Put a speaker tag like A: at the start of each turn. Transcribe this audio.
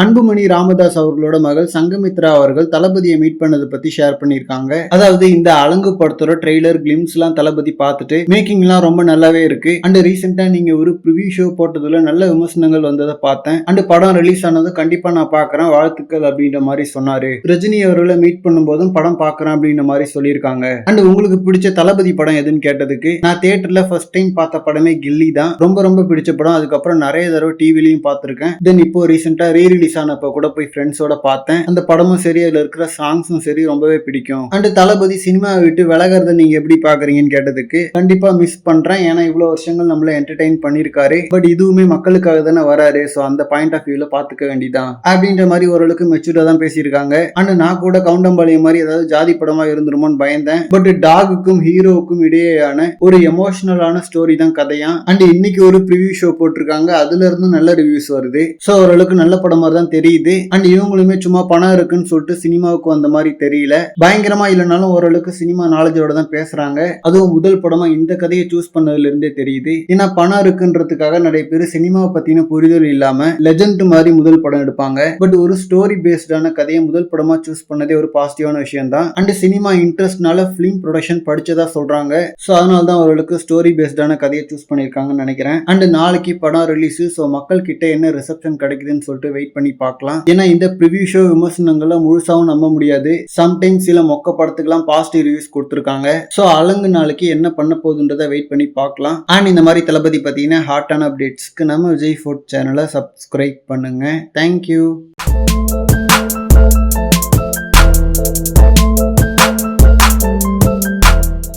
A: அன்புமணி ராமதாஸ் அவர்களோட மகள் சங்கமித்ரா அவர்கள் தளபதியை மீட் பண்ணதை பத்தி ஷேர் பண்ணியிருக்காங்க. அதாவது இந்த அலங்கு படத்தோட ட்ரெய்லர் கிளிம்ஸ் எல்லாம் தளபதி பார்த்துட்டு மேக்கிங் எல்லாம் ரொம்ப நல்லாவே இருக்கு. அண்ட் ரீசெண்டா நீங்க ஒரு ப்ரிவியூ ஷோ போட்டதுல நல்ல விமர்சனங்கள் வந்ததை பார்த்தேன். அண்ட் படம் ரிலீஸ் ஆனதும் கண்டிப்பா நான் பாக்குறேன் வாழ்த்துக்கள் அப்படின்ற மாதிரி சொன்னாரு. ரஜினி அவர்களை மீட் பண்ணும் போதும் படம் பாக்குறேன் அப்படின்ற மாதிரி சொல்லியிருக்காங்க. அண்ட் உங்களுக்கு பிடிச்ச தளபதி படம் எதுன்னு கேட்டதுக்கு நான் தியேட்டர்ல ஃபர்ஸ்ட் டைம் பார்த்த படமே கில்லி தான். ரொம்ப ரொம்ப பிடிச்ச படம். அதுக்கப்புறம் நிறைய தடவை டிவிலையும் பார்த்திருக்கேன். தென் இப்போ ரீசெண்டா ரீ ரிலீஸ் ஆனப்போ கூட போய் ஃப்ரெண்ட்ஸோட பார்த்தேன். அந்த படமும் சரி அதுல இருக்கிற சாங்ஸும் சரி ரொம்பவே பிடிக்கும். அண்ட் தளபதி சினிமாவை விட்டு விலகிறத நீங்க எப்படி பாக்குறீங்கன்னு கேட்டதுக்கு கண்டிப்பா மிஸ் பண்றேன். ஏன்னா இவ்வளவு வருஷங்கள் நம்மள என்டர்டைன் பண்ணிருக்காரு பட் இதுவுமே மக்களுக்காக தானே வராரு. ஸோ அந்த பாயிண்ட் ஆஃப் வியூல பாத்துக்க வேண்டிதான். அப்படின்ற மாதிரி ஓரளவுக்கு மெச்சூர்டா தான் பேசியிருக்காங்க. அண்ட் நான் கூட கவுண்டம்பாளையம் மாதிரி ஏதாவது ஜாதி படமா இருந்துருமோன்னு பயந்தேன். பட் டாகுக்கும் ஹீரோவுக்கும் இடையேயான ஒரு எமோஷனலான ஸ்டோரி தான் கதையா. அண்ட் இன்னைக்கு ஒரு ப்ரிவியூ ஷோ போட்டிருக்காங்க. அதுல இருந்து நல்ல ரிவ்யூஸ் வருது. ஸோ ஓரளவுக்கு நல்ல படமா மாதிரி தான் தெரியுது. அண்ட் இவங்களுமே சும்மா பணம் இருக்குன்னு சொல்லிட்டு சினிமாவுக்கு வந்த மாதிரி தெரியல. பயங்கரமா இல்லைனாலும் ஓரளவுக்கு சினிமா நாலேஜோட தான் பேசுறாங்க. அதுவும் முதல் படமா இந்த கதையை சூஸ் பண்ணதுல இருந்தே தெரியுது. ஏன்னா பணம் இருக்குன்றதுக்காக நிறைய பேர் சினிமாவை பத்தின புரிதல் இல்லாம லெஜண்ட் மாதிரி முதல் படம் எடுப்பாங்க. பட் ஒரு ஸ்டோரி பேஸ்டான கதையை முதல் படமா சூஸ் பண்ணதே ஒரு பாசிட்டிவான விஷயம் தான் அண்ட் சினிமா இன்ட்ரெஸ்ட்னால ஃபிலிம் ப்ரொடக்ஷன் படிச்சதா சொல்றாங்க. ஸோ அதனால தான் அவர்களுக்கு ஸ்டோரி பேஸ்டான கதையை சூஸ் பண்ணியிருக்காங்கன்னு நினைக்கிறேன். அண்ட் நாளைக்கு படம் ரிலீஸ் ஸோ மக்கள் கிட்ட என்ன ரிசப்ஷன் கிடைக்குதுன்னு சொல்லிட்டு வெயிட் பண்ணி பார்க்கலாம். ஏன்னா இந்த ப்ரிவியூ ஷோ விமர்சனங்களை முழுசாவும் நம்ப முடியாது. சம்டைம்ஸ் சில மொக்க படத்துக்குலாம் பாசிட்டிவ் ரிவ்யூஸ் கொடுத்துருக்காங்க. ஸோ அலங்கு நாளைக்கு என்ன பண்ண போகுதுன்றதை வெயிட் பண்ணி பார்க்கலாம். அண்ட் இந்த மாதிரி தளபதி பார்த்தீங்கன்னா ஹாட்டான அப்டேட்ஸ்க்கு நம்ம விஜய் ஃபுட் சேனலை சப்ஸ்கிரைப் பண்ணுங்க. Thank you